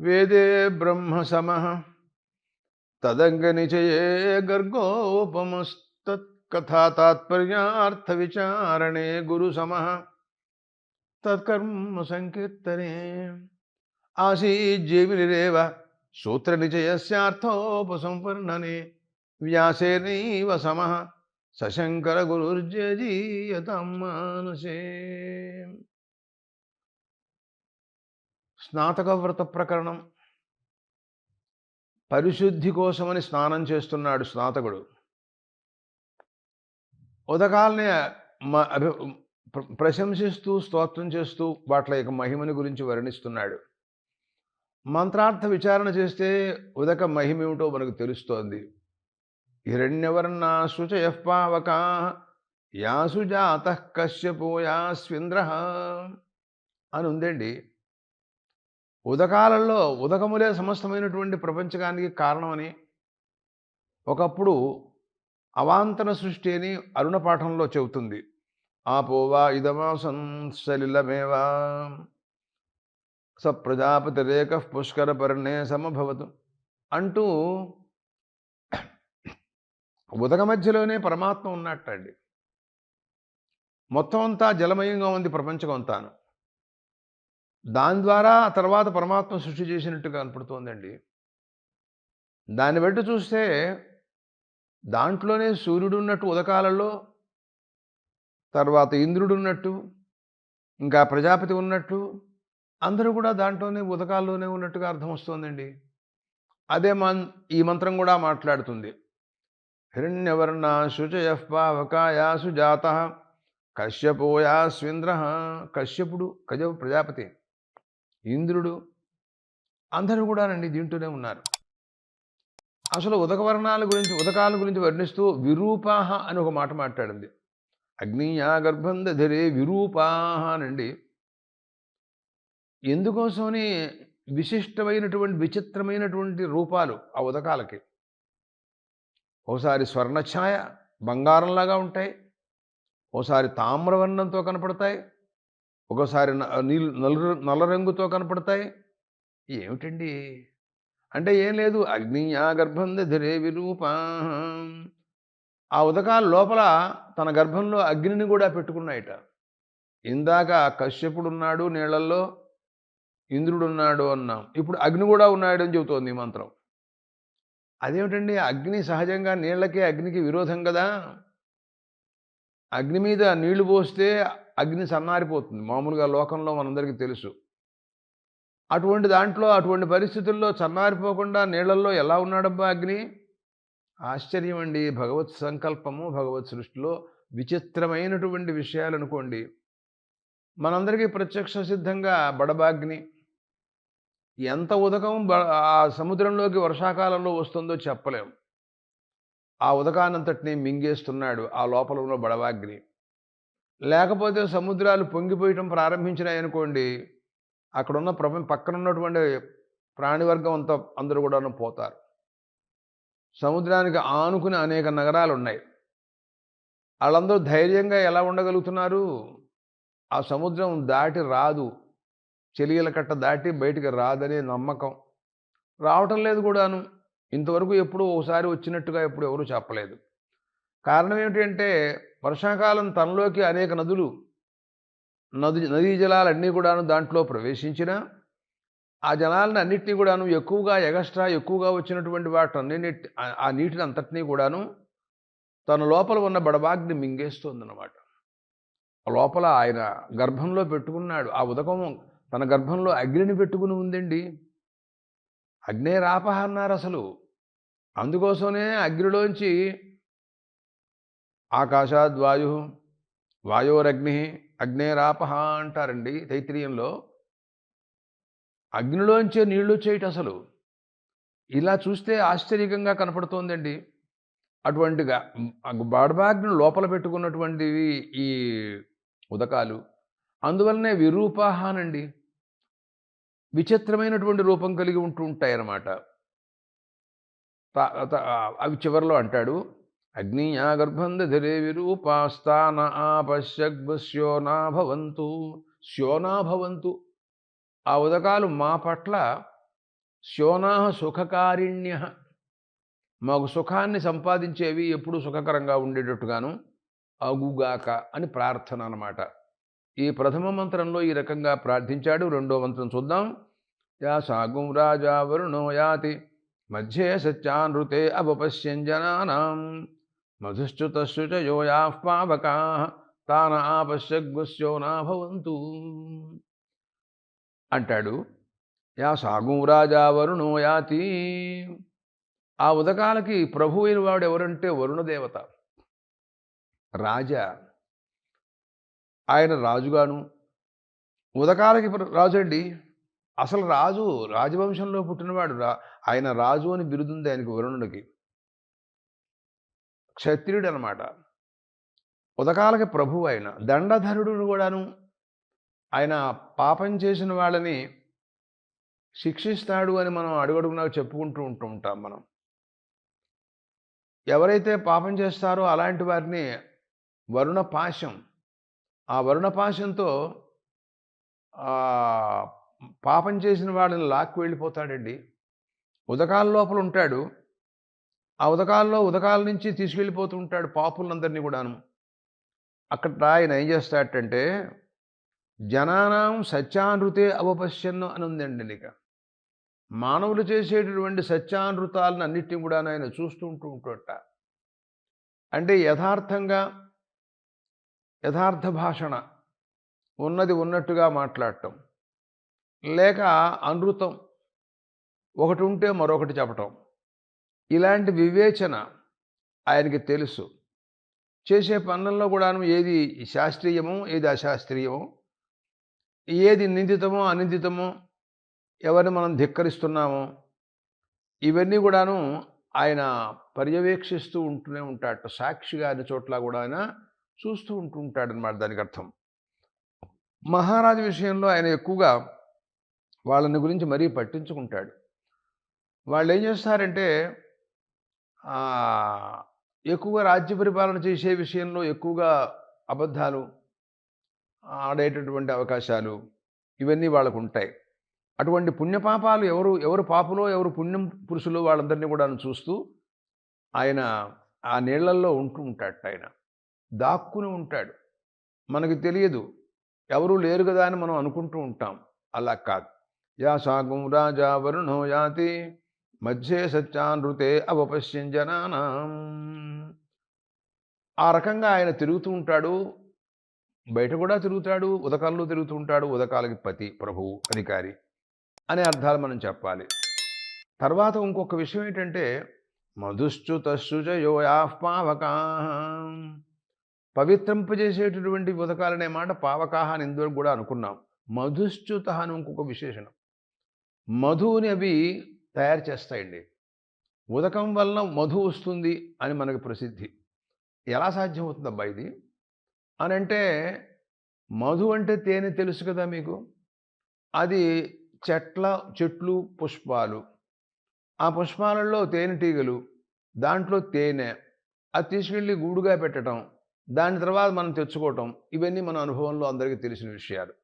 वेदे ब्रह्मसमः तदङ्गनिचये गर्गोपमस्तत्कथा तात्पर्यार्थविचारणे गुरुसमः सूत्र आसीज्जीविनिरेव सूत्रनिचयस्यार्थोपसंवर्णने। व्यासेनैव समः। सशङ्करगुरुर्जयजीयतां मानसे। స్నాతక వ్రత ప్రకరణం. పరిశుద్ధి కోసమని స్నానం చేస్తున్నాడు స్నాతకుడు. ఉదకాలనే అభి ప్రశంసిస్తూ స్తోత్రం చేస్తూ వాటి యొక్క మహిమని గురించి వర్ణిస్తున్నాడు. మంత్రార్థ విచారణ చేస్తే ఉదక మహిమేమిటో మనకు తెలుస్తోంది. హిరణ్యవర్ణా శుచయ పావకా యాసుజాత కశ్యపోయాస్వింద్ర అని ఉందండి ఉదకాలలో ఉదకములే సమస్తమైనటువంటి ప్రపంచకానికి కారణమని ఒకప్పుడు అవాంతర సృష్టి అని అరుణ పాఠంలో చెబుతుంది. ఆపోవా ఇదమాసం సలిలమేవా. స ప్రజాపతిరేక పుష్కర పర్ణే సమభవతు అంటూ ఉదక మధ్యలోనే పరమాత్మ ఉన్నట్టండి మొత్తం అంతా జలమయంగా ఉంది ప్రపంచం అంతాను. దాని ద్వారా ఆ తర్వాత పరమాత్మ సృష్టి చేసినట్టుగా కనపడుతోందండి. దాన్ని బట్టి చూస్తే దాంట్లోనే సూర్యుడు ఉన్నట్టు ఉదకాలలో తర్వాత ఇంద్రుడు ఉన్నట్టు ఇంకా ప్రజాపతి ఉన్నట్టు అందరూ కూడా దాంట్లోనే ఉదకాల్లోనే ఉన్నట్టుగా అర్థం వస్తుందండి. అదే మన్ ఈ మంత్రం కూడా మాట్లాడుతుంది. హిరణ్యవర్ణ శుచయ పావకాయాసు జాత కశ్యపోయాస్వింద్ర కశ్యపుడు కజ ప్రజాపతి. ఇంద్రుడు అందరూ కూడానండి దీంట్లోనే ఉన్నారు. అసలు ఉదకవర్ణాల గురించి ఉదకాల గురించి వర్ణిస్తూ విరూపాహ అని ఒక మాట మాట్లాడింది. అగ్నియా గర్భంధరే విరూపాహ అనండి ఎందుకోసమని విశిష్టమైనటువంటి విచిత్రమైనటువంటి రూపాలు ఆ ఉదకాలకి? ఒకసారి స్వర్ణఛాయ బంగారంలాగా ఉంటాయి. ఓసారి తామ్రవర్ణంతో కనపడతాయి. ఒకసారి నీళ్ళు నీల్ నల్ల నల్ల రంగుతో కనపడతాయి. ఏమిటండి? అంటే ఏం లేదు అగ్నియా గర్భం ధరే విరూప. ఆ ఉదకాల లోపల తన గర్భంలో అగ్నిని కూడా పెట్టుకున్నాయట. ఇందాక కశ్యపుడున్నాడు నీళ్ళల్లో ఇంద్రుడున్నాడు అన్నాం. ఇప్పుడు అగ్ని కూడా ఉన్నాడని చెబుతోంది మంత్రం. అదేమిటండి? అగ్ని సహజంగా నీళ్ళకి అగ్నికి విరోధం కదా? అగ్ని మీద నీళ్ళు పోస్తే అగ్ని సన్నారిపోతుంది. మామూలుగా లోకంలో మనందరికీ తెలుసు. అటువంటి దాంట్లో అటువంటి పరిస్థితుల్లో చన్నారిపోకుండా నీళ్ళల్లో ఎలా ఉన్నాడబ్బా అగ్ని? ఆశ్చర్యం అండి. భగవత్ సంకల్పము భగవత్ సృష్టిలో విచిత్రమైనటువంటి విషయాలు అనుకోండి. మనందరికీ ప్రత్యక్ష సిద్ధంగా బడబాగ్ని ఎంత ఉదకం బ- ఆ సముద్రంలోకి వర్షాకాలంలో వస్తుందో చెప్పలేం. ఆ ఉదకానంతటిని మింగేస్తున్నాడు. ఆ లోపల ఉన్న బడవాగ్ని లేకపోతే సముద్రాలు పొంగిపోయటం ప్రారంభించినాయనుకోండి అక్కడున్న ప్రపంచ పక్కన ఉన్నటువంటి ప్రాణివర్గం అంతా అందరూ కూడా పోతారు. సముద్రానికి ఆనుకుని అనేక నగరాలు ఉన్నాయి వాళ్ళందరూ ధైర్యంగా ఎలా ఉండగలుగుతున్నారు? ఆ సముద్రం దాటి రాదు. చెలియల కట్ట దాటి బయటికి రాదనే నమ్మకం. రావటం లేదు కూడాను. ఇంతవరకు ఎప్పుడు ఒకసారి వచ్చినట్టుగా ఎప్పుడు ఎవరు చెప్పలేదు. కారణం ఏమిటంటే వర్షాకాలం తనలోకి అనేక నదులు నది నదీ జలాలన్నీ కూడాను దాంట్లో ప్రవేశించిన ఆ జలాలను అన్నిటినీ కూడాను ఎక్కువగా ఎగస్ట్రా ఎక్కువగా వచ్చినటువంటి వాటిని ఆ నీటిని అంతటినీ కూడాను తన లోపల ఉన్న బడబాగ్ని మింగేస్తోందన్నమాట. లోపల ఆయన గర్భంలో పెట్టుకున్నాడు. ఆ ఉదకం తన గర్భంలో అగ్నిని పెట్టుకుని ఉందండి. అగ్నే రాపహ అన్నారు అసలు. అందుకోసమే అగ్నిలోంచి ఆకాశాద్వాయు వాయోరగ్ని అగ్నేరాపహ అంటారండి తైత్రీయంలో. అగ్నిలోంచే నీళ్ళు వచ్చేయట అసలు. ఇలా చూస్తే ఆశ్చర్యకంగా కనపడుతోందండి. అటువంటిగా బాడబాగ్ని లోపల పెట్టుకున్నటువంటివి ఈ ఉదకాలు. అందువలనే విరూపాహానండి విచిత్రమైనటువంటి రూపం కలిగి ఉంటూ ఉంటాయన్నమాట. అవి చివరిలో అంటాడు. అగ్నియాగర్భంధరే విరూపాస్తాన ఆపశ్యగ్శ్యోనా భవంతు ఆ ఉదకాలు మా పట్ల శోనా సుఖకారిణ్య. మాకు సుఖాన్ని సంపాదించేవి ఎప్పుడూ సుఖకరంగా ఉండేటట్టుగాను అగుగాక అని ప్రార్థన అన్నమాట ఈ ప్రథమ మంత్రంలో ఈ రకంగా ప్రార్థించాడు. రెండో మంత్రం చూద్దాం. యా సాగుం రాజా వరుణో యాతి. మధ్యే సత్యానృతే అపపశ్యంజనానాం. మధుశ్చుతశ్చుచ చ యోయా పావకా తాన ఆపశ్యగ్గుస్యో నా భవంతు. అంటాడు యా సాగుం రాజా వరుణో యాతి. ఆ ఉదకాలకి ప్రభు అయిన వాడు ఎవరంటే వరుణదేవత. రాజా ఆయన రాజుగాను. ఉదకాలకి రాజు అండి అసలు రాజు రాజవంశంలో పుట్టినవాడు రా ఆయన రాజు అని బిరుదుంది ఆయనకి వరుణుడికి. క్షత్రియుడు అనమాట ఉదకాలకి ప్రభువు ఆయన. దండధరుడు కూడాను. ఆయన పాపం చేసిన వాళ్ళని శిక్షిస్తాడు అని మనం అడుగడుగునా చెప్పుకుంటూ ఉంటూ ఉంటాం మనం. ఎవరైతే పాపం చేస్తారో అలాంటి వారిని వరుణ పాశం ఆ వరుణ పాశంతో పాపం చేసిన వాళ్ళని లాక్కు వెళ్ళిపోతాడండి. ఉదకాల లోపల ఉంటాడు. ఆ ఉదకాల్లో ఉదకాల నుంచి తీసుకెళ్ళిపోతూ ఉంటాడు పాపులందరినీ కూడాను. అక్కడ ఆయన ఏం చేస్తాడంటే జనానాం సత్యానృతే అవపశ్యన్ను అని ఉందండి ఇక. మానవులు చేసేటటువంటి సత్యానృతాలను అన్నిటిని కూడా ఆయన చూస్తుంటూ ఉంటుంట అంటే యథార్థంగా యథార్థ భాషణ ఉన్నది ఉన్నట్టుగా మాట్లాడటం. లేక అనృతం ఒకటి ఉంటే మరొకటి చెప్పటం. ఇలాంటి వివేచన ఆయనకి తెలుసు. చేసే పనుల్లో కూడాను ఏది శాస్త్రీయమో ఏది అశాస్త్రీయమో ఏది నిందితమో అనిందితమో ఎవరిని మనం ధిక్కరిస్తున్నామో ఇవన్నీ కూడాను ఆయన పర్యవేక్షిస్తూ ఉంటూనే ఉంటాడట సాక్షిగా అన్ని చోట్ల కూడా ఆయన చూస్తూ ఉంటూ ఉంటాడనమాట దానికి అర్థం. మహారాజు విషయంలో ఆయన ఎక్కువగా వాళ్ళని గురించి మరీ పట్టించుకుంటాడు. వాళ్ళు ఏం చేస్తారంటే ఎక్కువగా రాజ్య పరిపాలన చేసే విషయంలో ఎక్కువగా అబద్ధాలు ఆడేటటువంటి అవకాశాలు ఇవన్నీ వాళ్ళకు ఉంటాయి అటువంటి పుణ్యపాపాలు ఎవరు ఎవరు పాపులో ఎవరు పుణ్యం పురుషులో వాళ్ళందరినీ కూడా చూస్తూ ఆయన ఆ నీళ్ళల్లో ఉంటూ ఉంటాడు ఆయన. దాక్కుని ఉంటాడు. మనకి తెలియదు. ఎవరు లేరు కదా అని మనం అనుకుంటూ ఉంటాం. అలా కాదు. యా సాగం రాజా వరుణో యాతి మధ్యే సత్యానృతే అవపశ్యం జనానాం. ఆ రకంగా ఆయన తిరుగుతూ ఉంటాడు. బయట కూడా తిరుగుతాడు ఉదకాల్లో తిరుగుతూ ఉంటాడు ఉదకాలకి పతి ప్రభువు అధికారి అనే అర్థాలు మనం చెప్పాలి. తర్వాత ఇంకొక విషయం ఏంటంటే మధుశ్చుతశ్చుచ యోయాః పవిత్రింపజేసేటటువంటి ఉదకాలనే మాట పావకాహ అని ఇందులో కూడా అనుకున్నాం. మధుశ్చుత అని ఇంకొక విశేషణం. మధుని అవి తయారు చేస్తాయండి. ఉదకం వలన మధు వస్తుంది అని మనకు ప్రసిద్ధి. ఎలా సాధ్యమవుతుందబ్బా ఇది? అని అంటే మధు అంటే తేనె తెలుసు కదా మీకు? అది చెట్ల చెట్లు పుష్పాలు. ఆ పుష్పాలలో తేనెటీగలు దాంట్లో తేనె అది తీసుకెళ్ళి గూడుగా పెట్టడం దాని తర్వాత మనం తెచ్చుకోవటం ఇవన్నీ మన అనుభవంలో అందరికీ తెలిసిన విషయాలు.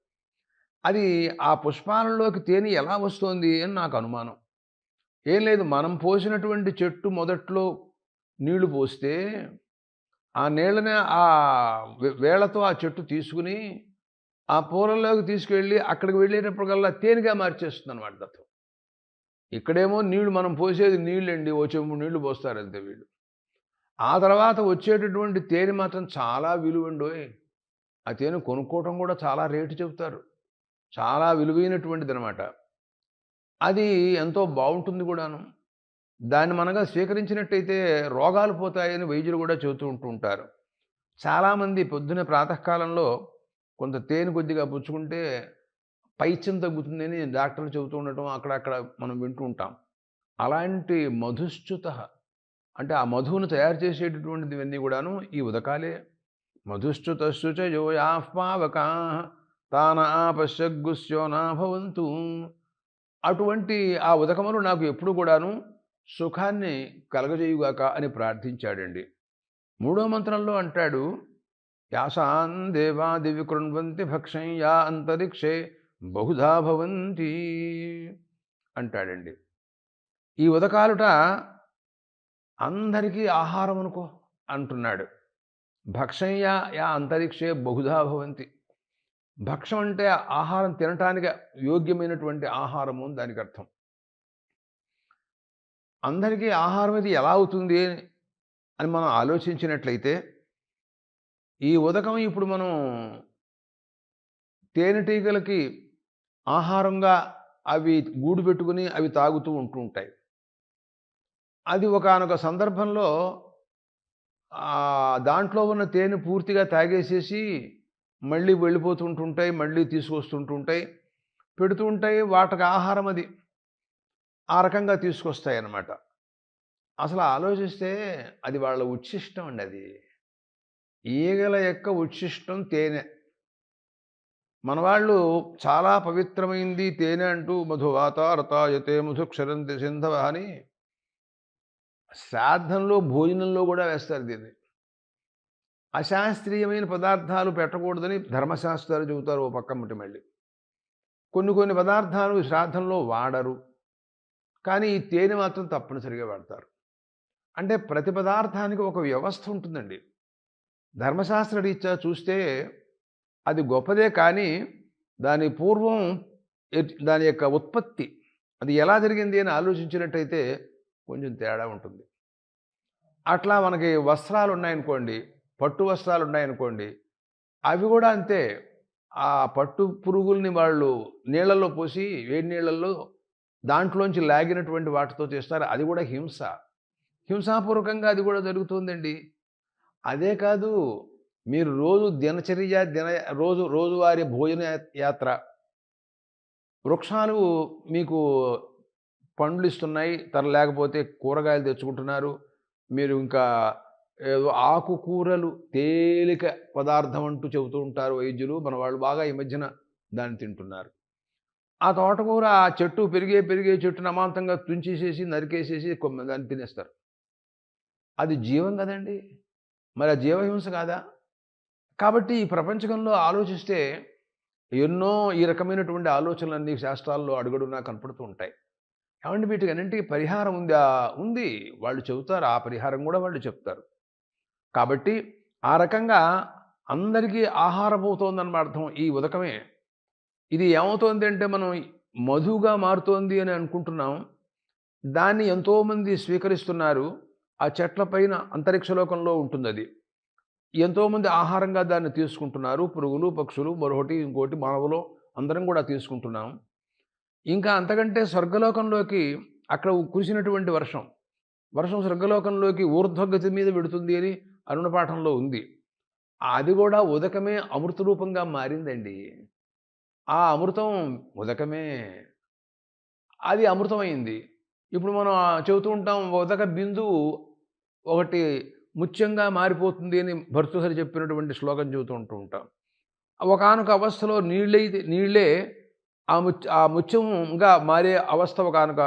అది ఆ పుష్పాలలోకి తేనె ఎలా వస్తుంది అని నాకు అనుమానం. ఏం లేదు. మనం పోసినటువంటి చెట్టు మొదట్లో నీళ్ళు పోస్తే ఆ నీళ్ళని ఆ వేళతో వేళ్ళతో ఆ చెట్టు తీసుకుని ఆ పూలలోకి తీసుకెళ్ళి అక్కడికి వెళ్ళేటప్పటికల్లా తేనెగా మార్చేస్తుంది అనమాట దత్తం. ఇక్కడేమో నీళ్ళు మనం పోసేది నీళ్ళండి. ఓ చెంబు నీళ్ళు పోస్తారు అంతే వీళ్ళు. ఆ తర్వాత వచ్చేటటువంటి తేనె మాత్రం చాలా విలువండోయ్. ఆ తేనె కొనుక్కోవటం కూడా చాలా రేటు చెబుతారు. చాలా విలువైనటువంటిది అనమాట అది ఎంతో బాగుంటుంది కూడాను. దాన్ని మనగా స్వీకరించినట్టయితే రోగాలు పోతాయని వైద్యులు కూడా చెబుతూ ఉంటూ ఉంటారు. చాలామంది పొద్దున ప్రాతకాలంలో కొంత తేనె కొద్దిగా పుచ్చుకుంటే పైత్యం తగ్గుతుందని డాక్టర్లు చెబుతూ ఉండటం అక్కడక్కడ మనం వింటూ ఉంటాం. అలాంటి మధుశ్చుత అంటే ఆ మధువును తయారు చేసేటటువంటిది ఇవన్నీ కూడాను ఈ ఉదకాలే. మధుశ్చుతశ్చుచ యోయాహ్మావకా తాన ఆపశ్యగ్గుస్యో నా భవంతు అటువంటి ఆ ఉదకములు నాకు ఎప్పుడు కూడాను సుఖాన్ని కలగజేయుగాక అని ప్రార్థించాడండి. మూడో మంత్రంలో అంటాడు యాసాన్ దేవాది కృణ్వంతి భక్షం యా అంతరిక్షే బహుధా భవంతి అంటాడండి. ఈ ఉదకాలుట అందరికీ ఆహారం అనుకో అంటున్నాడు భక్షయ్య యా అంతరిక్షే బహుధా భవంతి భక్షం అంటే ఆహారం తినటానికి యోగ్యమైనటువంటి ఆహారము అని దానికి అర్థం. అందరికీ ఆహారం ఇది ఎలా అవుతుంది అని మనం ఆలోచించినట్లయితే ఈ ఉదకం ఇప్పుడు మనం తేనెటీగలకి ఆహారంగా అవి గూడు పెట్టుకుని అవి తాగుతూ ఉంటూ ఉంటాయి. అది ఒకనొక సందర్భంలో దాంట్లో ఉన్న తేనె పూర్తిగా తాగేసేసి మళ్ళీ వెళ్ళిపోతుంటుంటాయి మళ్ళీ తీసుకొస్తుంటుంటాయి. పెడుతూ ఉంటాయి వాటికి ఆహారం అది. ఆ రకంగా తీసుకొస్తాయి అన్నమాట అసలు ఆలోచిస్తే అది వాళ్ళ ఉచ్ఛిష్టం అండి అది. ఈగల యొక్క ఉచ్ఛిష్టం తేనె. మన వాళ్ళు చాలా పవిత్రమైంది తేనె అంటూ మధువాతారతాయతే మధుక్షరంతి సింధవ అని. శ్రాద్ధంలో భోజనంలో కూడా వేస్తారు దీన్ని. అశాస్త్రీయమైన పదార్థాలు పెట్టకూడదని ధర్మశాస్త్రాలు చెబుతారు ఓ పక్క ముట్టి మళ్ళీ. కొన్ని కొన్ని పదార్థాలు శ్రాద్ధంలో వాడరు. కానీ ఈ తేనె మాత్రం తప్పనిసరిగా వాడతారు. అంటే ప్రతి పదార్థానికి ఒక వ్యవస్థ ఉంటుందండి. ధర్మశాస్త్ర రీత్యా చూస్తే అది గొప్పదే కానీ దాని పూర్వం దాని యొక్క ఉత్పత్తి అది ఎలా జరిగింది అని ఆలోచించినట్టయితే కొంచెం తేడా ఉంటుంది. అట్లా మనకి వస్త్రాలు ఉన్నాయనుకోండి పట్టు వస్త్రాలు ఉన్నాయనుకోండి అవి కూడా అంతే. ఆ పట్టు పురుగుల్ని వాళ్ళు నీళ్ళల్లో పోసి వేడి నీళ్ళల్లో దాంట్లోంచి లాగినటువంటి వాటితో చేస్తారు. అది కూడా హింస. హింసాపూర్వకంగా అది కూడా జరుగుతుందండి. అదే కాదు మీరు రోజు దినచర్య దిన రోజు రోజువారీ భోజన యాత్ర. వృక్షాలు మీకు పండ్లు ఇస్తున్నాయి తర లేకపోతే కూరగాయలు తెచ్చుకుంటున్నారు. మీరు ఇంకా ఏదో ఆకుకూరలు తేలిక పదార్థం అంటూ చెబుతూ ఉంటారు వైద్యులు. మన వాళ్ళు బాగా ఈ మధ్యన దాన్ని తింటున్నారు. ఆ తోటకూర ఆ చెట్టు పెరిగే పెరిగే చెట్టును అమాంతంగా తుంచేసేసి నరికేసేసి దాన్ని తినేస్తారు. అది జీవం కదండి. మరి ఆ జీవహింస కాదా? కాబట్టి ఈ ప్రపంచకంలో ఆలోచిస్తే ఎన్నో ఈ రకమైనటువంటి ఆలోచనలన్నీ శాస్త్రాల్లో అడుగడునా కనపడుతూ ఉంటాయి. ఏమంటే వీటికి అన్నింటికి పరిహారం ఉందా? ఉంది. వాళ్ళు చెబుతారు. ఆ పరిహారం కూడా వాళ్ళు చెప్తారు. కాబట్టి ఆ రకంగా అందరికీ ఆహారం అవుతోందన్నమాట అర్థం. ఈ ఉదకమే. ఇది ఏమవుతోంది అంటే మనం మధుగా మారుతోంది అని అనుకుంటున్నాం. దాన్ని ఎంతోమంది స్వీకరిస్తున్నారు. ఆ చెట్ల పైన అంతరిక్షలోకంలో ఉంటుంది అది ఎంతోమంది ఆహారంగా దాన్ని తీసుకుంటున్నారు. పురుగులు పక్షులు మరొకటి ఇంకోటి మానవులు అందరం కూడా తీసుకుంటున్నాం. ఇంకా అంతకంటే స్వర్గలోకంలోకి అక్కడ కురిసినటువంటి వర్షం. వర్షం స్వర్గలోకంలోకి ఊర్ధ్వగతి మీద పెడుతుంది అని అరుణపాఠంలో ఉంది. అది కూడా ఉదకమే అమృత రూపంగా మారిందండి. ఆ అమృతం ఉదకమే అది అమృతమైంది. ఇప్పుడు మనం చెబుతూ ఉంటాం ఉదక బిందువు ఒకటి ముత్యంగా మారిపోతుంది అని భర్తృహరి చెప్పినటువంటి శ్లోకం చెబుతూ ఉంటూ ఉంటాం. ఒకనొక అవస్థలో నీళ్ళైతే నీళ్ళే ఆ ముచ్చ ఆ ముత్యంగా మారే అవస్థ ఒకనొక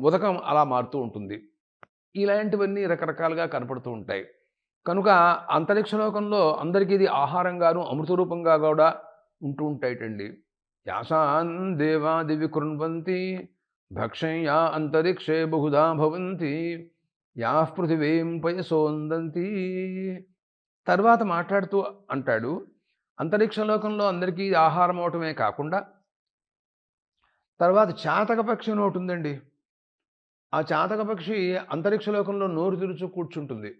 ఉదకం అలా మారుతూ ఉంటుంది. ఇలాంటివన్నీ రకరకాలుగా కనపడుతూ ఉంటాయి. కనుక అంతరిక్షలోకంలో అందరికీ ఇది ఆహారంగాను అమృత రూపంగా కూడా ఉంటూ ఉంటాయిటండి. యాసాన్ దేవాదివి కృణ్వంతి భక్షయ్యా అంతరిక్షే బహుధా భవంతి యా పృథివీం పయసోందంతి తర్వాత మాట్లాడుతూ అంటాడు అంతరిక్షలోకంలో అందరికీ ఆహారం అవటమే కాకుండా తర్వాత చాతక పక్షి ఒకటి ఉందండి. ఆ చాతక పక్షి అంతరిక్షలోకంలో నోరు తెరుచు కూర్చుంటుంది.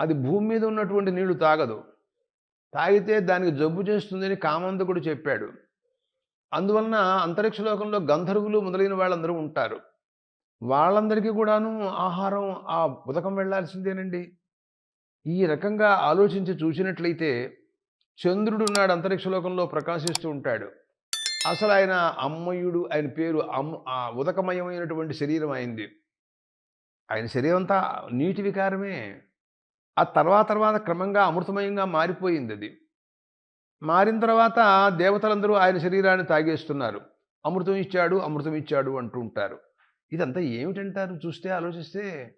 అది భూమి మీద ఉన్నటువంటి నీళ్ళు తాగదు. తాగితే దానికి జబ్బు చేస్తుందని కామందకుడు చెప్పాడు. అందువలన అంతరిక్షలోకంలో గంధర్వులు మొదలైన వాళ్ళందరూ ఉంటారు. వాళ్ళందరికీ కూడాను ఆహారం ఆ ఉదకం వెళ్ళాల్సిందేనండి? ఈ రకంగా ఆలోచించి చూసినట్లయితే చంద్రుడు నాడు అంతరిక్షలోకంలో ప్రకాశిస్తూ ఉంటాడు. అసలు ఆయన అమ్మయుడు ఆయన పేరు అమ్మ ఉదకమయమైనటువంటి శరీరం అయింది. ఆయన శరీరం అంతా నీటి వికారమే. ఆ తర్వాత తర్వాత క్రమంగా అమృతమయంగా మారిపోయింది అది మారిన తర్వాత దేవతలందరూ ఆయన శరీరాన్ని తాగేస్తున్నారు. అమృతం ఇచ్చాడు అమృతం ఇచ్చాడు అంటూ ఉంటారు. ఇదంతా ఏమిటంటారు? చూస్తే ఆలోచిస్తే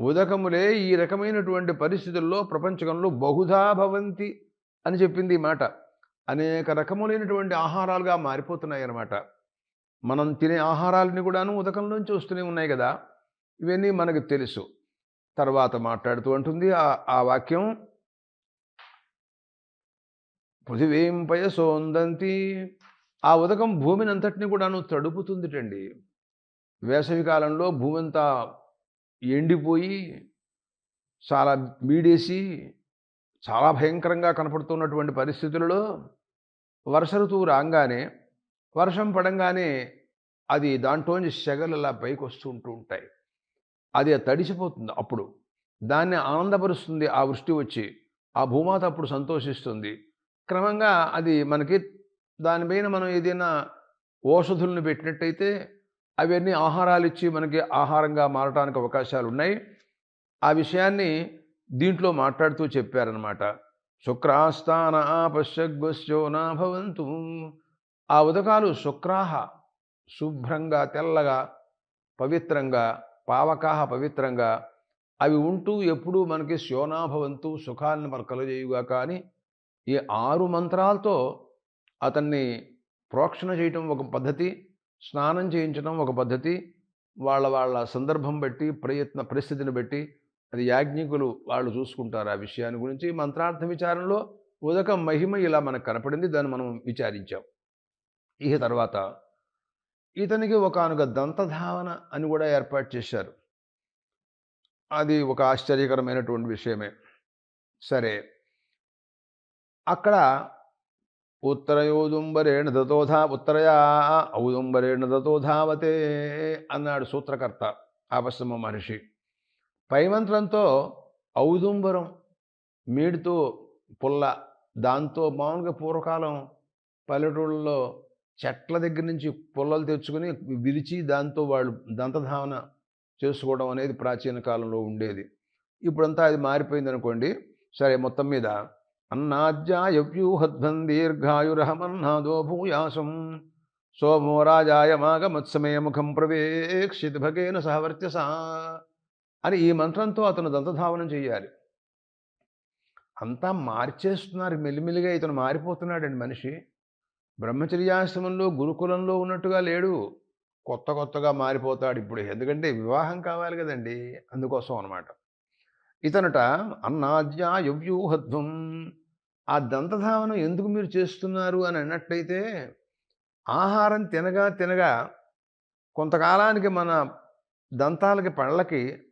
ఉదకములే ఈ రకమైనటువంటి పరిస్థితుల్లో ప్రపంచకంలో బహుధా భవంతి అని చెప్పింది ఈ మాట. అనేక రకములైనటువంటి ఆహారాలుగా మారిపోతున్నాయి అన్నమాట మనం తినే ఆహారాలని కూడాను ఉదకంలోంచి వస్తూనే ఉన్నాయి కదా ఇవన్నీ మనకు తెలుసు. తర్వాత మాట్లాడుతూ ఉంటుంది ఆ- వాక్యం. పృథివీం పయసోందంతి ఆ ఉదకం భూమిని అంతటిని కూడాను తడుపుతుందిటండి. వేసవి కాలంలో భూమి అంతా ఎండిపోయి చాలా మీడేసి చాలా భయంకరంగా కనపడుతున్నటువంటి పరిస్థితులలో వర్ష ఋతువు రాగానే వర్షం పడంగానే అది దాంట్లోంచి సెగలు అలా పైకి వస్తుంటూ ఉంటాయి. అది తడిసిపోతుంది అప్పుడు. దాన్ని ఆనందపరుస్తుంది ఆ వృష్టి వచ్చి ఆ భూమాత అప్పుడు సంతోషిస్తుంది. క్రమంగా అది మనకి దానిపైన మనం ఏదైనా ఓషధులను పెట్టినట్టయితే అవన్నీ ఆహారాలు ఇచ్చి మనకి ఆహారంగా మారడానికి అవకాశాలు ఉన్నాయి ఆ విషయాన్ని దీంట్లో మాట్లాడుతూ చెప్పారనమాట శుక్రాస్థాన పశ్చగ్వశ్చో నా భవంతు. ఆ ఉదకాలు శుక్రాహ శుభ్రంగా తెల్లగా పవిత్రంగా పావకాహ పవిత్రంగా అవి ఉంటూ ఎప్పుడూ మనకి శోనాభవంతు సుఖాన్ని మన కలుజేయుగా కానీ ఈ ఆరు మంత్రాలతో అతన్ని ప్రోక్షణ చేయటం ఒక పద్ధతి స్నానం చేయించడం ఒక పద్ధతి వాళ్ళ వాళ్ళ సందర్భం బట్టి ప్రయత్న పరిస్థితిని బట్టి అది యాజ్ఞికులు వాళ్ళు చూసుకుంటారు ఆ విషయాన్ని గురించి. మంత్రార్థ విచారంలో ఉదక మహిమ ఇలా మనకు కనపడింది. దాన్ని మనం విచారించాం. ఇక తర్వాత ఇతనికి ఒకనొక దంతధావన అని కూడా ఏర్పాటు చేశారు. అది ఒక ఆశ్చర్యకరమైనటువంటి విషయమే. సరే. అక్కడ ఉత్తరయోదుంబరేణ దతోధా ఉత్తరయా ఔదుంబరేణ దతోధావతే అన్నాడు సూత్రకర్త ఆపశ్రమ మహర్షి. పైమంత్రంతో ఔదుంబరం మీడితో పుల్ల దాంతో మామూలుగా పూర్వకాలం పల్లెటూళ్ళలో చెట్ల దగ్గర నుంచి పుల్లలు తెచ్చుకొని విరిచి దాంతో వాళ్ళు దంతధావన చేసుకోవడం అనేది ప్రాచీన కాలంలో ఉండేది. ఇప్పుడంతా అది మారిపోయింది అనుకోండి సరే మొత్తం మీద అన్నాద్యాయ వ్యూహధ్వం దీర్ఘాయురహమన్నాదో భూయాసం సోమో రాజాయ మాగమత్సమే ముఖం ప్రవేక్షిత భగేన సహవర్త్యసా అని ఈ మంత్రంతో అతను దంతధావనం చేయాలి అంతా మార్చేస్తున్నారు. మెల్లిమెల్లిగా ఇతను మారిపోతున్నాడండి మనిషి. బ్రహ్మచర్యాశ్రమంలో గురుకులంలో ఉన్నట్టుగా లేడు. కొత్త కొత్తగా మారిపోతాడు ఇప్పుడు. ఎందుకంటే వివాహం కావాలి కదండి. అందుకోసం అనమాట ఇతనుట అన్నాద్యాయవ్యూహధ్వం ఆ దంతధావనం ఎందుకు మీరు చేస్తున్నారు అని అన్నట్లయితే ఆహారం తినగా తినగా కొంతకాలానికి మన దంతాలకి పళ్ళకి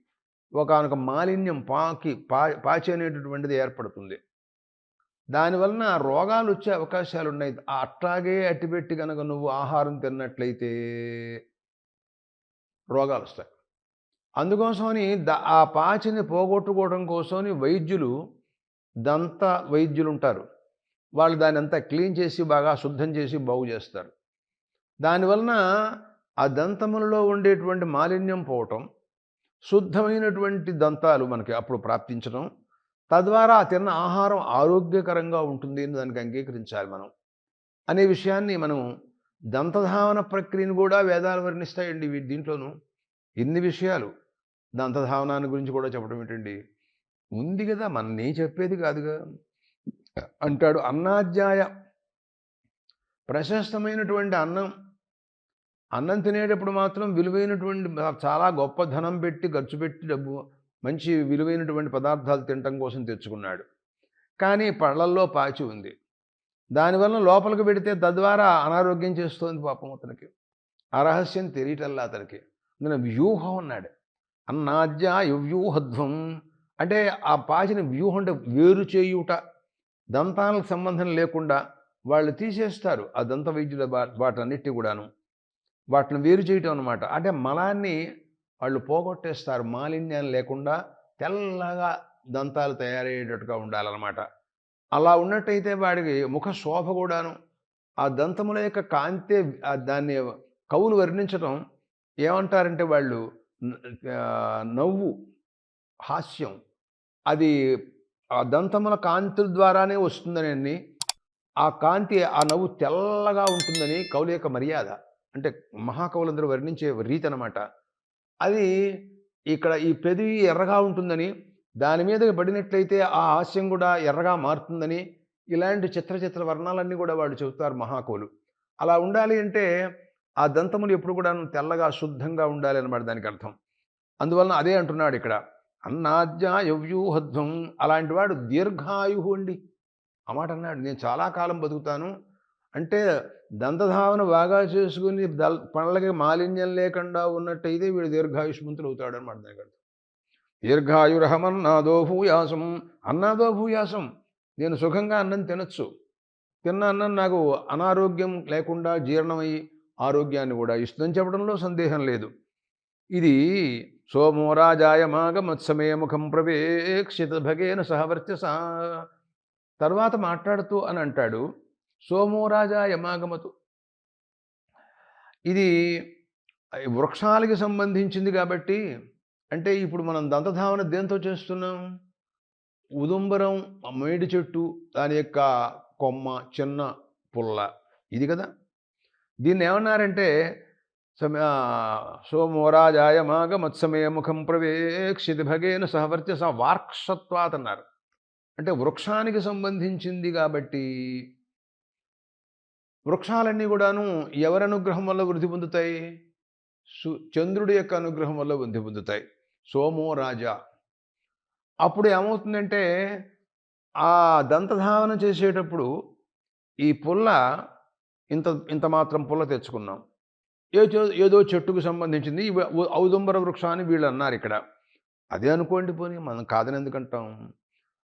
ఒకనొక మాలిన్యం పాకి పా పాచి అనేటటువంటిది ఏర్పడుతుంది. దానివలన రోగాలు వచ్చే అవకాశాలు ఉన్నాయి అట్లాగే అట్టిపెట్టి కనుక నువ్వు ఆహారం తిన్నట్లయితే రోగాలు వస్తాయి అందుకోసమని ద ఆ పాచిని పోగొట్టుకోవడం కోసమని వైద్యులు దంత వైద్యులు ఉంటారు వాళ్ళు దాన్ని అంతా క్లీన్ చేసి బాగా శుద్ధం చేసి బాగు చేస్తారు. దానివలన ఆ దంతములలో ఉండేటువంటి మాలిన్యం పోవటం శుద్ధమైనటువంటి దంతాలు మనకి అప్పుడు ప్రాప్తించడం తద్వారా తిన్న ఆహారం ఆరోగ్యకరంగా ఉంటుంది అని దానికి అంగీకరించాలి మనం. అనే విషయాన్ని మనం దంతధావన ప్రక్రియను కూడా వేదాలు వర్ణిస్తాయండి వీ- దీంట్లోనూ. ఎన్ని విషయాలు దంతధావనాన్ని గురించి కూడా చెప్పడం ఏంటండి? ఉంది కదా మన నీ చెప్పేది కాదుగా. అంటాడు అన్నాధ్యాయ. ప్రశస్తమైనటువంటి అన్నం అన్నం తినేటప్పుడు మాత్రం విలువైనటువంటి చాలా గొప్ప ధనం పెట్టి ఖర్చు పెట్టి డబ్బు మంచి విలువైనటువంటి పదార్థాలు తినటం కోసం తెచ్చుకున్నాడు. కానీ పళ్ళల్లో పాచి ఉంది. దానివల్ల లోపలికి పెడితే తద్వారా అనారోగ్యం చేస్తోంది పాపం అతనికి. ఆ రహస్యం తెలియటల్లా అతనికి. నేను వ్యూహం అన్నాడు అన్నాద్య వ్యూహధ్వం అంటే ఆ పాచిన వ్యూహం అంటే వేరు చేయుట దంతాలకు సంబంధం లేకుండా వాళ్ళు తీసేస్తారు ఆ దంత వైద్యుల బా- వాటన్నిటి కూడాను. వాటిని వేరు చేయటం అనమాట అంటే మలాన్ని వాళ్ళు పోగొట్టేస్తారు. మాలిన్యం లేకుండా తెల్లగా దంతాలు తయారయ్యేటట్టుగా ఉండాలన్నమాట. అలా ఉన్నట్టయితే వాడికి ముఖ శోభ కూడాను ఆ దంతముల యొక్క కాంతే దాన్ని కవులు వర్ణించడం ఏమంటారంటే వాళ్ళు నవ్వు హాస్యం. అది ఆ దంతముల కాంతుల ద్వారానే వస్తుందని ఆ కాంతి ఆ నవ్వు తెల్లగా ఉంటుందని కవుల యొక్క మర్యాద. అంటే మహాకవులందరూ వర్ణించే రీతి అనమాట అది ఇక్కడ ఈ పెదవి ఎర్రగా ఉంటుందని దాని మీద పడినట్లయితే ఆ హాస్యం కూడా ఎర్రగా మారుతుందని ఇలాంటి చిత్ర చిత్ర వర్ణాలన్నీ కూడా వాళ్ళు చెబుతారు మహాకవులు. అలా ఉండాలి అంటే ఆ దంతములు ఎప్పుడు కూడా తెల్లగా శుద్ధంగా ఉండాలి అనమాట దానికి అర్థం. అందువలన అదే అంటున్నాడు ఇక్కడ అన్నాద్యాయవ్యూహధ్వం అలాంటి వాడు దీర్ఘాయు అండి. ఆ మాట అన్నాడు నేను చాలా కాలం బతుకుతాను అంటే దంతధావన బాగా చేసుకుని దల్ పనులకి మాలిన్యం లేకుండా ఉన్నట్టయితే వీడు దీర్ఘాయుష్మంతులు అవుతాడు అనమాట దానికి అర్థం దీర్ఘాయురహమన్నాదో భూయాసం. అన్నాదో భూయాసం. నేను సుఖంగా అన్నం తినచ్చు. తిన్న అన్నం నాకు అనారోగ్యం లేకుండా జీర్ణమై ఆరోగ్యాన్ని కూడా ఇస్తుందని చెప్పడంలో సందేహం లేదు. ఇది సోమోరాజాయమాగమత్సమే ముఖం ప్రవేక్షిత భగేన సహవర్చస తర్వాత మాట్లాడుతూ అని అంటాడు సోమోరాజా యమాగమతు. ఇది వృక్షాలకి సంబంధించింది కాబట్టి అంటే ఇప్పుడు మనం దంతధావన దేంతో చేస్తున్నాం? ఉదుంబరం మేడి చెట్టు దాని యొక్క కొమ్మ చిన్న పుల్ల. ఇది కదా? దీన్ని ఏమన్నారంటే సోమోరాజాయ మాగ మత్సమయ ముఖం ప్రవేక్షితి భగేన సహవర్త్య వార్క్షత్వాత్ అన్నారు అంటే వృక్షానికి సంబంధించింది కాబట్టి వృక్షాలన్నీ కూడాను ఎవరి అనుగ్రహం వల్ల వృద్ధి పొందుతాయి? సు చంద్రుడి యొక్క అనుగ్రహం వల్ల వృద్ధి పొందుతాయి. సోమో రాజా. అప్పుడు ఏమవుతుందంటే ఆ దంతధావన చేసేటప్పుడు ఈ పుల్ల ఇంత ఇంత మాత్రం పుల్ల తెచ్చుకున్నాం. ఏదో ఏదో చెట్టుకు సంబంధించింది ఔదుంబర వృక్షాన్ని వీళ్ళు అన్నారు ఇక్కడ. అదే అనుకోండి పోనీ మనం కాదని ఎందుకంటాం?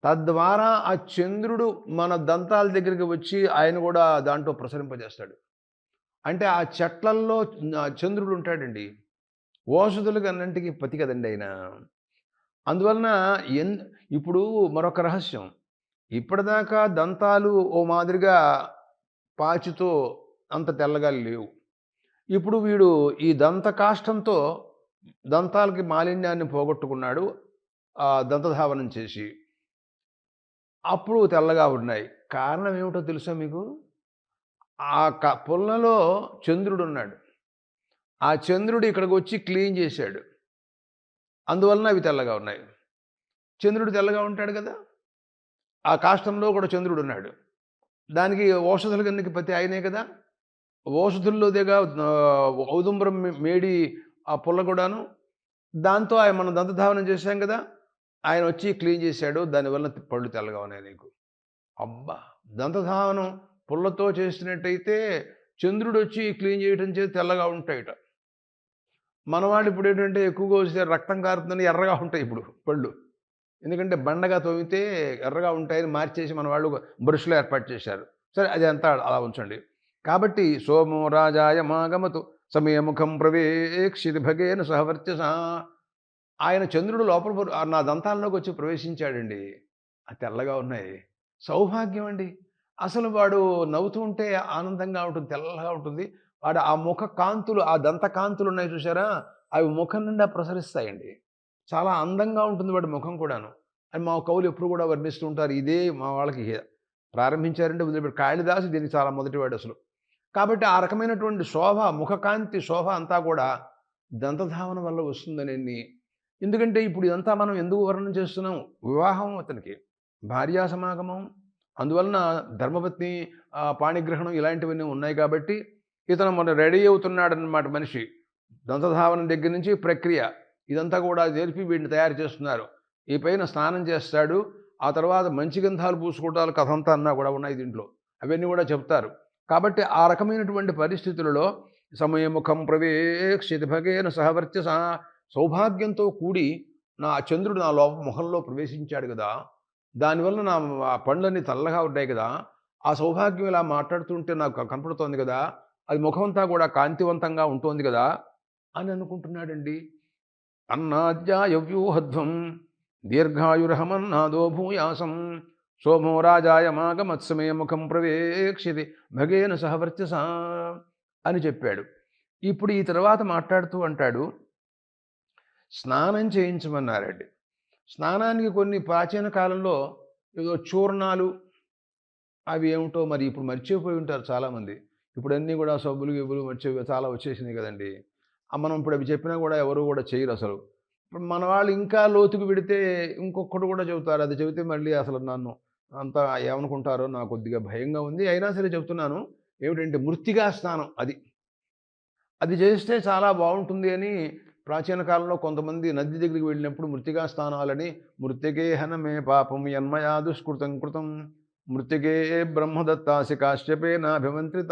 తద్వారా ఆ చంద్రుడు మన దంతాల దగ్గరికి వచ్చి ఆయన కూడా దాంట్లో ప్రసరింపజేస్తాడు. అంటే ఆ చెట్లల్లో చంద్రుడు ఉంటాడండి. ఓషధులకు అన్నింటికి పతి కదండి ఆయన. అందువలన ఎన్ ఇప్పుడు మరొక రహస్యం. ఇప్పటిదాకా దంతాలు ఓ మాదిరిగా పాచితో అంత తెల్లగా లేవు. ఇప్పుడు వీడు ఈ దంత కాష్టంతో దంతాలకి మాలిన్యాన్ని పోగొట్టుకున్నాడు. ఆ దంతధావనం చేసి. అప్పుడు తెల్లగా ఉన్నాయి. కారణం ఏమిటో తెలుసా మీకు? ఆ క పుల్లలో చంద్రుడు ఉన్నాడు ఆ చంద్రుడు ఇక్కడికి వచ్చి క్లీన్ చేశాడు. అందువలన అవి తెల్లగా ఉన్నాయి. చంద్రుడు తెల్లగా ఉంటాడు కదా? ఆ కాష్టంలో కూడా చంద్రుడు ఉన్నాడు దానికి ఔషధుల కిందకి ప్రతి ఆయనే కదా? దిగా ఔదుంబరం మేడి ఆ పుల్ల కూడాను దాంతో ఆయన మనం దంతధావనం చేశాం కదా? ఆయన వచ్చి క్లీన్ చేశాడు. దానివల్ల పళ్ళు తెల్లగా ఉన్నాయి నీకు. అబ్బా! దంతధావనం పుల్లతో చేసినట్టయితే చంద్రుడు వచ్చి క్లీన్ చేయడం చేసి తెల్లగా ఉంటాయిట. మనవాళ్ళు ఇప్పుడు ఏంటంటే ఎక్కువగా వస్తే రక్తం కారుతుందని ఎర్రగా ఉంటాయి ఇప్పుడు పళ్ళు. ఎందుకంటే బండగా తోమితే ఎర్రగా ఉంటాయని మార్చేసి మన వాళ్ళు బ్రష్లో ఏర్పాటు చేశారు. సరే అది అంతా అలా ఉంచండి. కాబట్టి సోమో రాజాయ మాగమతు సమయముఖం ప్రవేక్షితి భగేన సహవర్చస ఆయన చంద్రుడు లోపల నా దంతాల్లోకి వచ్చి ప్రవేశించాడండి. ఆ తెల్లగా ఉన్నాయి. సౌభాగ్యం అండి. అసలు వాడు నవ్వుతూ ఉంటే ఆనందంగా ఉంటుంది తెల్లగా ఉంటుంది. వాడు ఆ ముఖ కాంతులు ఆ దంత కాంతులు ఉన్నాయి చూసారా అవి ముఖం నిండా ప్రసరిస్తాయండి. చాలా అందంగా ఉంటుంది వాడి ముఖం కూడాను. అని మా కవులు ఎప్పుడు కూడా వర్ణిస్తూ ఉంటారు ఇదే మా వాళ్ళకి ప్రారంభించారంటే వదిలిపెట్టి కాళిదాసు దీనికి చాలా మొదటివాడు అసలు. కాబట్టి ఆ రకమైనటువంటి శోభ ముఖకాంతి శోభ అంతా కూడా దంతధావన వల్ల వస్తుందని ఎందుకంటే ఇప్పుడు ఇదంతా మనం ఎందుకు వర్ణన చేస్తున్నాం? వివాహం అతనికి భార్యా సమాగమం అందువలన ధర్మపత్ని పాణిగ్రహణం ఇలాంటివన్నీ ఉన్నాయి కాబట్టి ఇతను మన రెడీ అవుతున్నాడన్నమాట మనిషి. దంతధావనం దగ్గర నుంచి ప్రక్రియ ఇదంతా కూడా తెలిపి వీడిని తయారు చేస్తున్నారు. ఈ పైన స్నానం చేస్తాడు ఆ తర్వాత మంచి గంధాలు పూసుకోవటాలు కథంతా అన్నా కూడా ఉన్నాయి దీంట్లో. అవన్నీ కూడా చెప్తారు. కాబట్టి ఆ రకమైనటువంటి పరిస్థితులలో సమయముఖం ప్రవేక్షిత భగేన సహవర్త్య సౌభాగ్యంతో కూడి నా చంద్రుడు నా లోప మొహంలో ప్రవేశించాడు కదా దానివల్ల నా పండ్లన్నీ చల్లగా ఉన్నాయి కదా ఆ సౌభాగ్యం ఇలా మాట్లాడుతుంటే నాకు కనపడుతోంది కదా అది ముఖమంతా కూడా కాంతివంతంగా ఉంటుంది కదా అని అనుకుంటున్నాడండి. అన్నాద్యాయవ్యూహధ్వం దీర్ఘాయురహమన్నాదో భూయాసం సోమో రాజాయ మాగమత్సమయ ముఖం ప్రవేక్షితి భగేన సహవర్చస అని చెప్పాడు. ఇప్పుడు ఈ తర్వాత మాట్లాడుతూ అంటాడు స్నానం చేయించమన్నారండి. స్నానానికి కొన్ని ప్రాచీన కాలంలో ఏదో చూర్ణాలు అవి ఏమిటో మరి ఇప్పుడు మర్చిపోయి ఉంటారు చాలామంది. ఇప్పుడు అన్నీ కూడా సబ్బులు గిబ్బులు మర్చిపోయి చాలా వచ్చేసినాయి కదండి. మనం ఇప్పుడు అవి చెప్పినా కూడా ఎవరు కూడా చేయరు అసలు. ఇప్పుడు మన వాళ్ళు ఇంకా లోతుకు పెడితే ఇంకొకటి కూడా చెబుతారు. అది చెబితే మళ్ళీ అసలు నన్ను అంతా ఏమనుకుంటారో నాకు కొద్దిగా భయంగా ఉంది. అయినా సరే చెబుతున్నాను. ఏమిటంటే మృతిగా స్నానం అది. అది చేస్తే చాలా బాగుంటుంది అని ప్రాచీన కాలంలో కొంతమంది నది దగ్గరికి వెళ్ళినప్పుడు మృతికా స్థానాలని మృతికేహనమే పాపం యన్మయా దుష్కృతం కృతం. మృతికే బ్రహ్మదత్తాసి కాశ్యపే నాభిమంత్రిత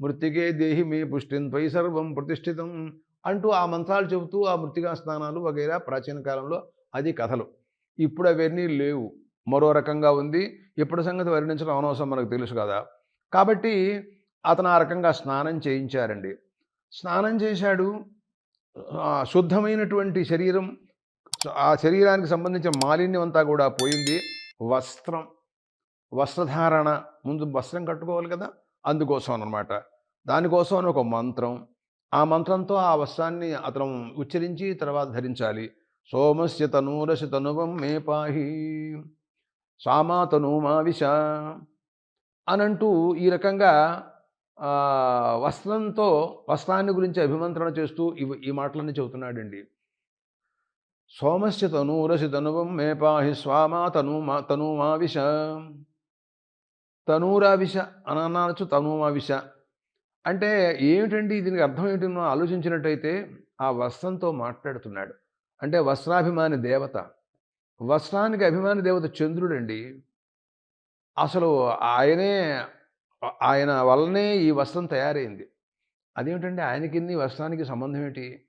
మృతికే దేహి మే పుష్టిన్ పై సర్వం ప్రతిష్ఠితం అంటూ ఆ మంత్రాలు చెబుతూ ఆ మృతికా స్థానాలు వగైరా ప్రాచీన కాలంలో అది కథలు. ఇప్పుడు అవన్నీ లేవు. మరో రకంగా ఉంది. ఇప్పుడు సంగతి వర్ణించడం అనవసరం మనకు తెలుసు కదా. కాబట్టి అతను ఆ రకంగా స్నానం చేయించారండి. స్నానం చేశాడు. శుద్ధమైనటువంటి శరీరం ఆ శరీరానికి సంబంధించిన మాలిన్యం అంతా కూడా పోయింది. వస్త్రం వస్త్రధారణ ముందు వస్త్రం కట్టుకోవాలి కదా అందుకోసం అనమాట దానికోసం అని ఒక మంత్రం. ఆ మంత్రంతో ఆ వస్త్రాన్ని అతను ఉచ్చరించి తర్వాత ధరించాలి. సోమస్య తనూరసి తనువం మే పాహి సామా తను మా విష అనంటూ ఈ రకంగా వస్త్రంతో వస్త్రాన్ని గురించి అభిమంత్రణ చేస్తూ ఇవి ఈ మాటలన్నీ చెబుతున్నాడండి. సోమస్య తనూరసి తనువం మే పాహి స్వామా తను మా తనుమా విష. తనూరా విష అని అనొచ్చు విష. అంటే ఏమిటండి దీనికి అర్థం ఏమిటి మనం ఆలోచించినట్టయితే ఆ వస్త్రంతో మాట్లాడుతున్నాడు. అంటే వస్త్రాభిమాని దేవత. వస్త్రానికి అభిమాని దేవత చంద్రుడండి. అసలు ఆయనే ఆయన వల్లనే ఈ వస్త్రం తయారైంది. అదేమిటంటే ఆయనకింది వస్త్రానికి సంబంధం ఏంటి?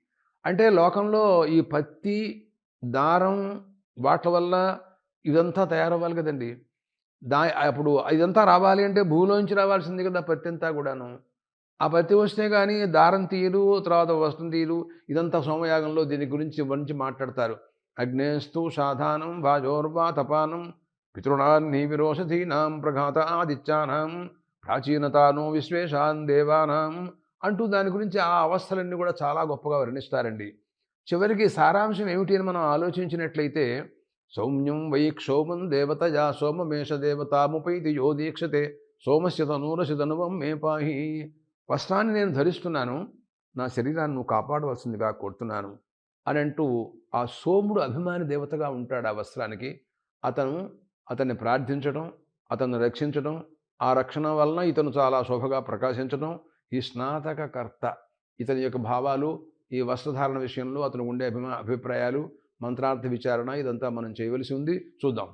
అంటే లోకంలో ఈ పత్తి దారం వాటి వల్ల ఇదంతా తయారవ్వాలి కదండి. దా అప్పుడు ఇదంతా రావాలి అంటే భూలోంచి రావాల్సింది కదా పత్తి అంతా కూడాను. ఆ పత్తి వస్తే కానీ దారం తీరు తర్వాత వస్త్రం తీరు ఇదంతా సోమయాగంలో దీని గురించి గురించి మాట్లాడతారు. అగ్నేస్తు సాధానం వాజోర్వా తపానం పితృణాన్ని విరోషధీనాం ప్రఘాత ఆదిత్యానం. ప్రాచీనతాను విశ్వేషాన్ దేవానాం అంటూ దాని గురించి ఆ అవస్థలన్నీ కూడా చాలా గొప్పగా వర్ణిస్తారండి. చివరికి సారాంశం ఏమిటి అని మనం ఆలోచించినట్లయితే సౌమ్యం వై క్షోమం దేవతయా సోమమేష దేవతాముపైతి యో దీక్షతే సోమస్య తనూరసి తనువం మే పాహి. వస్త్రాన్ని నేను ధరిస్తున్నాను నా శరీరాన్ని నువ్వు కాపాడవలసిందిగా కోరుతున్నాను అని అంటూ ఆ సోముడు అభిమాని దేవతగా ఉంటాడు ఆ వస్త్రానికి. అతను అతన్ని ప్రార్థించడం అతన్ని రక్షించడం ఆ రక్షణ వలన ఇతను చాలా శోభగా ప్రకాశించడం ఈ స్నాతకకర్త ఇతని యొక్క భావాలు ఈ వస్త్రధారణ విషయంలో అతను ఉండే అభిమా అభిప్రాయాలు మంత్రార్థ విచారణ ఇదంతా మనం చేయవలసి ఉంది. చూద్దాం.